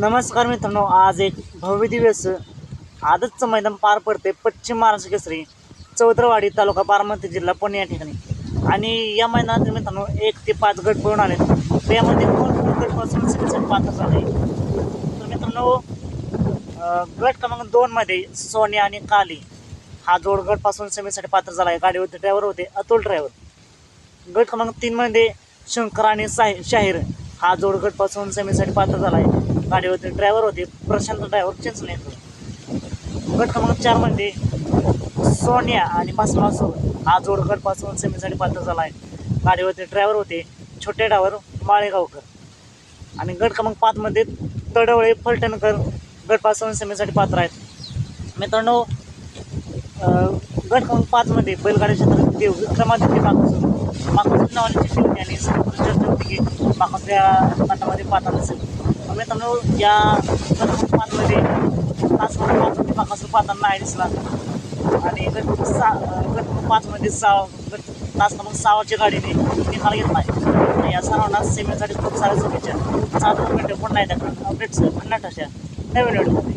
नमस्कार मित्रांनो आज एक भव्य आजचं मैदान पार पडते पश्चिम महाराष्ट्र केसरी चौधरवाडी तालुका बारामती जिल्हा पुणे या ठिकाणी. आणि या मैदानात मित्रांनो एक ते पाच गट पळून आले त्यामध्ये दोन गटपासून सेमीसाठी पात्र झाले. तर मित्रांनो गट क्रमांक दोनमध्ये सोन्या आणि काली. हा जोड गटपासून सेमीसाठी पात्र झाला. आहे गाडीवरती ड्रायव्हर होते अतुल ड्रायव्हर गट क्रमांक तीनमध्ये शंकर आणि साहि शाहीर. हा जोडपासून सेमीसाठी पात्र झाला आहे गाडीवरती ड्रायव्हर होते. प्रशांत ड्रायव्हर चिंचणे गट क्रमांक चारमध्ये सोन्या आणि पासमासो हा जोडपासून सेमीसाठी पात्र झाला आहे गाडीवरती ड्रायव्हर होते छोटे डावर माळेगावकर. आणि गट क्रमांक पाचमध्ये तडवळे फलटणकर गटपासून सेमीसाठी पात्र आहेत. मित्रांनो गट क्रमांक पाचमध्ये बैलगाडी क्षेत्रात देव विक्रमादित्य माकूस माकूस नावाची आणि चर्चेपैकी माकूस या गटामध्ये पात्र असेल तर या गट क्रमांक पाचमध्ये तास पाचमध्ये माकूस नाही दिसला आणि गट सहा अं, पाचमध्ये सहा गट तास क्रमांक सहाच्या गाडीने निकाल घेतला आहे आणि या सर्वांना सेमीसाठी खूप साऱ्या शुभेच्छा. सात पण नाही एकदा अपडेट्स भन्नाट अशा नवीन व्हिडिओमध्ये